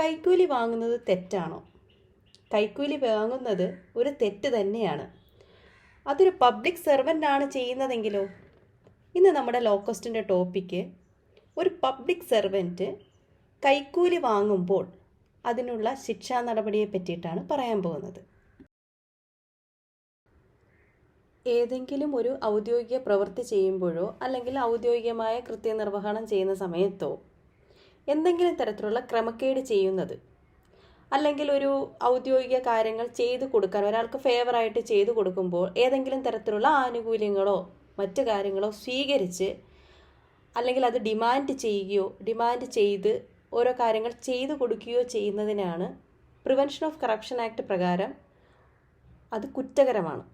കൈക്കൂലി വാങ്ങുന്നത് തെറ്റാണോ? കൈക്കൂലി വാങ്ങുന്നത് ഒരു തെറ്റ് തന്നെയാണ്. അതൊരു പബ്ലിക് സെർവന്റ് ആണ് ചെയ്യുന്നതെങ്കിലോ? ഇന്ന് നമ്മുടെ ലോക്കസ്റ്റിന്റെ ടോപ്പിക്ക് ഒരു പബ്ലിക് സെർവന്റ് കൈക്കൂലി വാങ്ങുമ്പോൾ അതിനുള്ള ശിക്ഷാ നടപടിയെ പറ്റിയിട്ടാണ് പറയാൻ പോകുന്നത്. ഏതെങ്കിലും ഒരു ഔദ്യോഗിക പ്രവൃത്തി ചെയ്യുമ്പോഴോ അല്ലെങ്കിൽ ഔദ്യോഗികമായ കൃത്യനിർവഹണം ചെയ്യുന്ന സമയത്തോ എന്തെങ്കിലും തരത്തിലുള്ള ക്രമക്കേട് ചെയ്യുന്നത്. അല്ലെങ്കിൽ ഒരു ഔദ്യോഗിക കാര്യങ്ങൾ ചെയ്തു കൊടുക്കാൻ ഒരാൾക്ക് ഫേവറായിട്ട് ചെയ്തു കൊടുക്കുമ്പോൾ ഏതെങ്കിലും തരത്തിലുള്ള ആനുകൂല്യങ്ങളോ മറ്റു കാര്യങ്ങളോ സ്വീകരിച്ച് അല്ലെങ്കിൽ അത് ഡിമാൻഡ് ചെയ്യുകയോ ഡിമാൻഡ് ചെയ്ത് ഓരോ കാര്യങ്ങൾ ചെയ്തു കൊടുക്കുകയോ ചെയ്യുന്നതിനാണ് പ്രിവെൻഷൻ ഓഫ് കറപ്ഷൻ ആക്ട് പ്രകാരം അത് കുറ്റകരമാണ്.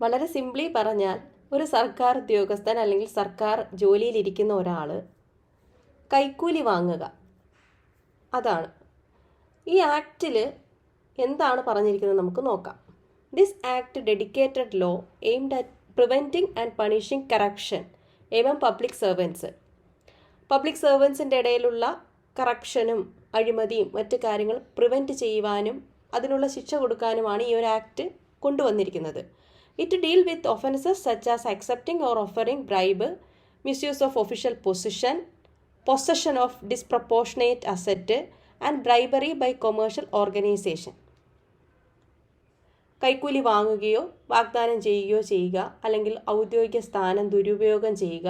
വളരെ സിംപ്ലി പറഞ്ഞാൽ ഒരു സർക്കാർ ഉദ്യോഗസ്ഥൻ അല്ലെങ്കിൽ സർക്കാർ ജോലിയിലിരിക്കുന്ന ഒരാൾ കൈക്കൂലി വാങ്ങുക. അതാണ്. ഈ ആക്റ്റിൽ എന്താണ് പറഞ്ഞിരിക്കുന്നത് നമുക്ക് നോക്കാം. This act dedicated law aimed at preventing and punishing corruption among public servants public സർവൻസിന്റെ ഇടയിലുള്ള കറപ്ഷനും അഴിമതിയും മറ്റു കാര്യങ്ങൾ പ്രിവെന്റ് ചെയ്യുവാനും അതിനുള്ള ശിക്ഷ കൊടുക്കാനുമാണ് ഈ ഒരു ആക്ട് കൊണ്ടുവന്നിരിക്കുന്നത്. It deal with offences such as accepting or offering bribe misuse of official position possession of disproportionate asset and bribery by commercial organisation കൈക്കൂലി വാങ്ങുകയോ വാഗ്ദാനം ചെയ്യുകയോ ചെയ്യുക അല്ലെങ്കിൽ ഔദ്യോഗിക സ്ഥാനം ദുരുപയോഗം ചെയ്യുക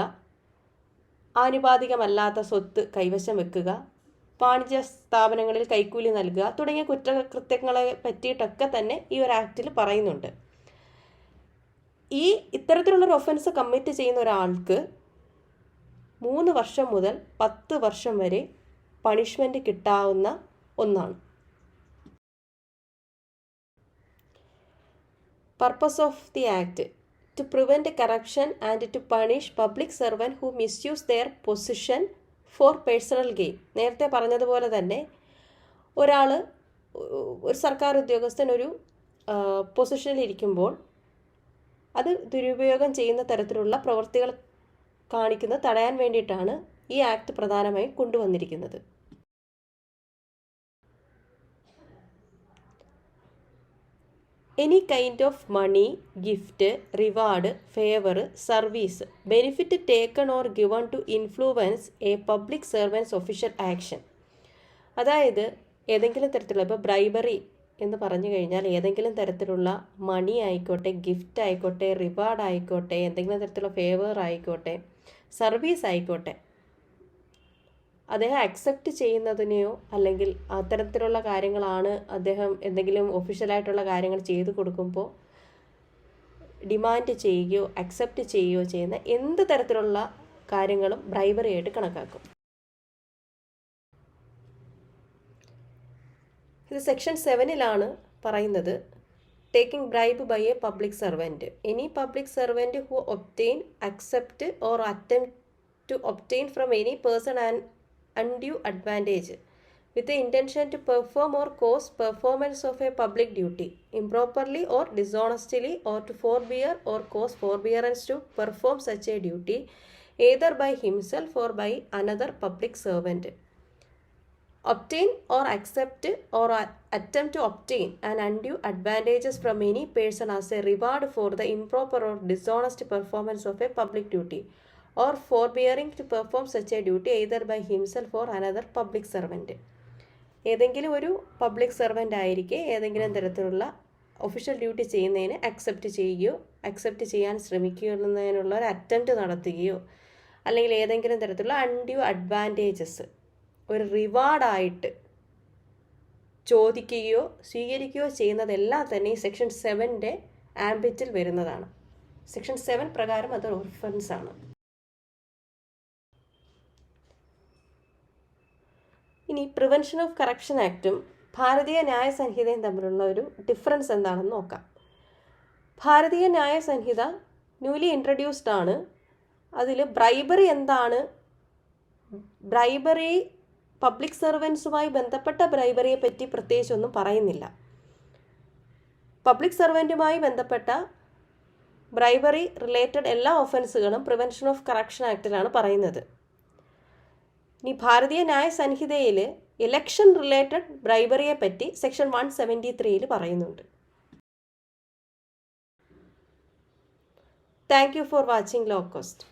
ആനുപാതികമല്ലാത്ത സ്വത്ത് കൈവശം വെക്കുക വാണിജ്യ സ്ഥാപനങ്ങളിൽ കൈക്കൂലി നൽകുക തുടങ്ങിയ കുറ്റകൃത്യങ്ങളെ പറ്റിയിട്ടൊക്കെ തന്നെ ഈ ഒരു ആക്റ്റിൽ പറയുന്നുണ്ട്. ഈ ഇത്തരത്തിലുള്ളൊരു ഒഫൻസ് കമ്മിറ്റ് ചെയ്യുന്ന ഒരാൾക്ക് മൂന്ന് വർഷം മുതൽ പത്ത് വർഷം വരെ പണിഷ്മെന്റ് കിട്ടാവുന്ന ഒന്നാണ്. Purpose of the act to prevent corruption and to punish public servant who misuse their position for personal gain നേരത്തെ പറഞ്ഞതുപോലെ തന്നെ ഒരാൾ ഒരു സർക്കാർ ഉദ്യോഗസ്ഥൻ ഒരു പൊസിഷനിലിരിക്കുമ്പോൾ അത് ദുരുപയോഗം ചെയ്യുന്ന തരത്തിലുള്ള പ്രവൃത്തികൾ കാണിക്കുന്നത് തടയാൻ വേണ്ടിയിട്ടാണ് ഈ ആക്ട് പ്രധാനമായും കൊണ്ടുവന്നിരിക്കുന്നത്. Any kind of money gift reward favour service benefit taken or given to influence a public servants official action അതായത് ഏതെങ്കിലും തരത്തിലുള്ള ഇപ്പോൾ ബ്രൈബറി എന്ന് പറഞ്ഞു കഴിഞ്ഞാൽ ഏതെങ്കിലും തരത്തിലുള്ള മണി ആയിക്കോട്ടെ ഗിഫ്റ്റ് ആയിക്കോട്ടെ റിവാർഡ് ആയിക്കോട്ടെ എന്തെങ്കിലും തരത്തിലുള്ള ഫേവർ ആയിക്കോട്ടെ സർവീസ് ആയിക്കോട്ടെ അദ്ദേഹം അക്സെപ്റ്റ് ചെയ്യുന്നതിനെയോ അല്ലെങ്കിൽ അത്തരത്തിലുള്ള കാര്യങ്ങളാണ് അദ്ദേഹം എന്തെങ്കിലും ഒഫീഷ്യലായിട്ടുള്ള കാര്യങ്ങൾ ചെയ്തു കൊടുക്കുമ്പോൾ ഡിമാൻഡ് ചെയ്യുകയോ അക്സെപ്റ്റ് ചെയ്യുകയോ ചെയ്യുന്ന എന്ത് തരത്തിലുള്ള കാര്യങ്ങളും ബ്രൈബറി ആയിട്ട് കണക്കാക്കും. ഇത് സെക്ഷൻ സെവനിലാണ് പറയുന്നത്. Taking bribe by a public servant any public servant who obtain accept or attempt to obtain from any person and undue advantage with a intention to perform or cause performance of a public duty improperly or dishonestly or to forbear or cause forbearance to perform such a duty either by himself or by another public servant servant obtain or accept or attempt to obtain an undue advantages from any person as a reward for the improper or dishonest performance of a public duty or forbearing to perform such a duty either by himself or another public servant ഏതെങ്കിലും ഒരു public servant ആയിരിക്കെ ഏതെങ്കിലും തരത്തിലുള്ള official duty ചെയ്യുന്നതിന് accept ചെയ്യുകയോ accept ചെയ്യാൻ ശ്രമിക്കുന്നതിനുള്ള ഒരു അറ്റംപ്റ്റ് നടത്തുകയോ അല്ലെങ്കിൽ ഏതെങ്കിലും തരത്തിലുള്ള അൺഡ്യൂ അഡ്വാന്റേജസ് ഒരു റിവാർഡായിട്ട് ചോദിക്കുകയോ സ്വീകരിക്കുകയോ ചെയ്യുന്നതെല്ലാം തന്നെ ഈ സെക്ഷൻ സെവന്റെ ആംബിറ്റിൽ വരുന്നതാണ്. സെക്ഷൻ സെവൻ പ്രകാരം അത് ഓർഫൻസ് ആണ്. ഇനി പ്രിവെൻഷൻ ഓഫ് കറപ്ഷൻ ആക്റ്റും ഭാരതീയ ന്യായ സംഹിതയും തമ്മിലുള്ള ഒരു ഡിഫറൻസ് എന്താണെന്ന് നോക്കാം. ഭാരതീയ ന്യായ സംഹിത ന്യൂലി ഇൻട്രൊഡ്യൂസ്ഡ് ആണ്. അതിൽ ബ്രൈബറി എന്താണ്? ബ്രൈബറി പബ്ലിക് സർവൻസുമായി ബന്ധപ്പെട്ട ബ്രൈബറിയെ പറ്റി പ്രത്യേകിച്ചൊന്നും പറയുന്നില്ല. പബ്ലിക് സർവന്റുമായി ബന്ധപ്പെട്ട ബ്രൈബറി റിലേറ്റഡ് എല്ലാ ഒഫൻസുകളും പ്രിവെൻഷൻ ഓഫ് കറപ്ഷൻ ആക്ടിലാണ് പറയുന്നത്. ഇനി ഭാരതീയ ന്യായ സംഹിതയിൽ ഇലക്ഷൻ റിലേറ്റഡ് ബ്രൈബറിയെ പറ്റി സെക്ഷൻ വൺ സെവന്റി ത്രീയിൽ പറയുന്നുണ്ട്. Thank you for watching law cost